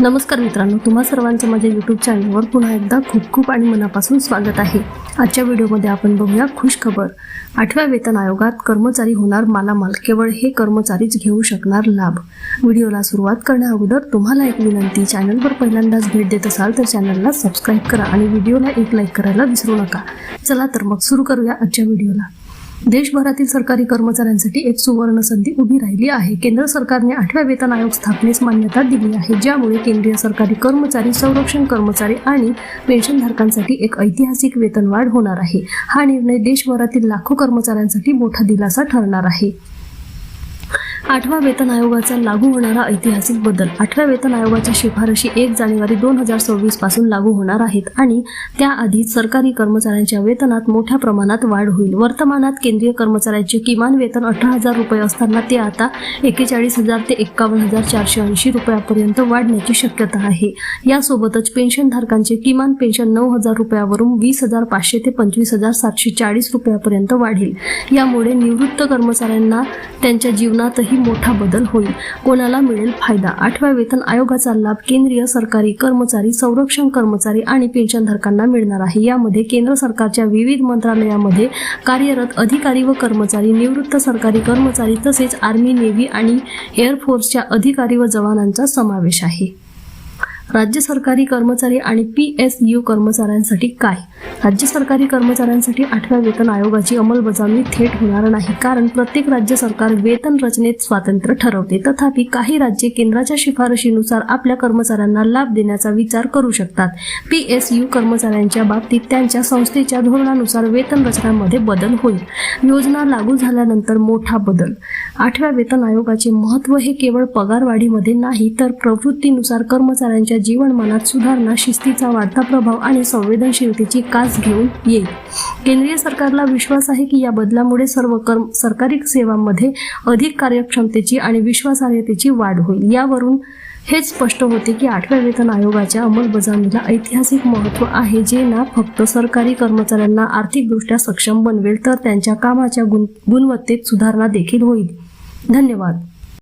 नमस्कार मित्रांनो तुम्हा सर्वांचं माझ्या यूट्यूब चॅनलवर पुन्हा एकदा खूप खूप आणि मनापासून स्वागत आहे. आजच्या व्हिडिओमध्ये आपण बघूया खुश खबर. आठव्या वेतन आयोगात कर्मचारी होणार मालामाल केवळ हे कर्मचारीच घेऊ शकणार लाभ. व्हिडिओला सुरुवात करण्या अगोदर तुम्हाला एक विनंती चॅनलवर पहिल्यांदाच भेट देत असाल तर चॅनलला सबस्क्राईब करा आणि व्हिडिओला एक लाईक करायला विसरू नका. चला तर मग सुरू करूया आजच्या व्हिडिओला. देशभरातील सरकारी कर्मचाऱ्यांसाठी एक सुवर्ण संधी उभी राहिली आहे. केंद्र सरकारने आठव्या वेतन आयोग स्थापनेस मान्यता दिली आहे ज्यामुळे केंद्रीय सरकारी कर्मचारी संरक्षण कर्मचारी आणि पेन्शनधारकांसाठी एक ऐतिहासिक वेतनवाढ होणार आहे. हा निर्णय देशभरातील लाखो कर्मचाऱ्यांसाठी मोठा दिलासा ठरणार आहे. आठवा वेतन आयोगाचा लागू होणारा ऐतिहासिक बदल. आठव्या वेतन आयोगाच्या शिफारशी एक जानेवारी दोन हजार सव्वीसपासून लागू होणार आहेत आणि त्याआधीच सरकारी कर्मचाऱ्यांच्या वेतनात मोठ्या प्रमाणात वाढ होईल. वर्तमानात केंद्रीय कर्मचाऱ्यांचे किमान वेतन अठरा हजार रुपये असताना ते आता एकेचाळीस हजार ते एक्कावन्न हजार चारशे ऐंशी रुपयापर्यंत वाढण्याची शक्यता आहे. यासोबतच पेन्शनधारकांचे किमान पेन्शन नऊ हजार रुपयावरून वीस हजार पाचशे ते पंचवीस हजार सातशे चाळीस रुपयापर्यंत वाढेल. यामुळे निवृत्त कर्मचाऱ्यांना त्यांच्या जीवनातही मोठा बदल होईल. कोणाला मिळेल फायदा? आठव्या वेतन आयोगाचा लाभ केंद्रीय सरकारी कर्मचारी संरक्षण कर्मचारी आणि पेन्शनधारकांना मिळणार आहे. यामध्ये केंद्र सरकारच्या विविध मंत्रालयामध्ये कार्यरत अधिकारी व कर्मचारी निवृत्त सरकारी कर्मचारी तसेच आर्मी नेव्ही आणि एअरफोर्सच्या अधिकारी व जवानांचा समावेश आहे. राज्य सरकारी कर्मचारी आणि पी एस यू कर्मचाऱ्यांसाठी काय? राज्य सरकारी कर्मचाऱ्यांसाठी आठव्या वेतन आयोगाची अंमलबजावणी थेट होणार नाही कारण प्रत्येक राज्य सरकार वेतन रचनेत स्वातंत्र्य ठरवते. तथापि काही राज्ये केंद्राच्या शिफारशीनुसार आपल्या कर्मचाऱ्यांना लाभ देण्याचा विचार करू शकतात. पी एस यू कर्मचाऱ्यांच्या बाबतीत त्यांच्या संस्थेच्या धोरणानुसार वेतन रचनामध्ये बदल होईल. योजना लागू झाल्यानंतर मोठा बदल. आठव्या वेतन आयोगाचे महत्त्व हे केवळ पगारवाढीमध्ये नाही तर प्रवृत्तीनुसार कर्मचाऱ्यांच्या जीवनमानात सुधारणा शिस्तीचा वाढता प्रभाव आणि संवेदनशीलतेची कास घेऊन येईल. केंद्रीय सरकारला विश्वास आहे की या बदलामुळे सर्व कर्म सरकारी सेवांमध्ये अधिक कार्यक्षमतेची आणि विश्वासार्हतेची वाढ होईल. यावरून हेच स्पष्ट होते की आठव्या वेतन आयोगाच्या अंमलबजावणीला ऐतिहासिक महत्त्व आहे जे ना फक्त सरकारी कर्मचाऱ्यांना आर्थिकदृष्ट्या सक्षम बनवेल तर त्यांच्या कामाच्या गुण गुणवत्तेत सुधारणा देखील होईल. धन्यवाद.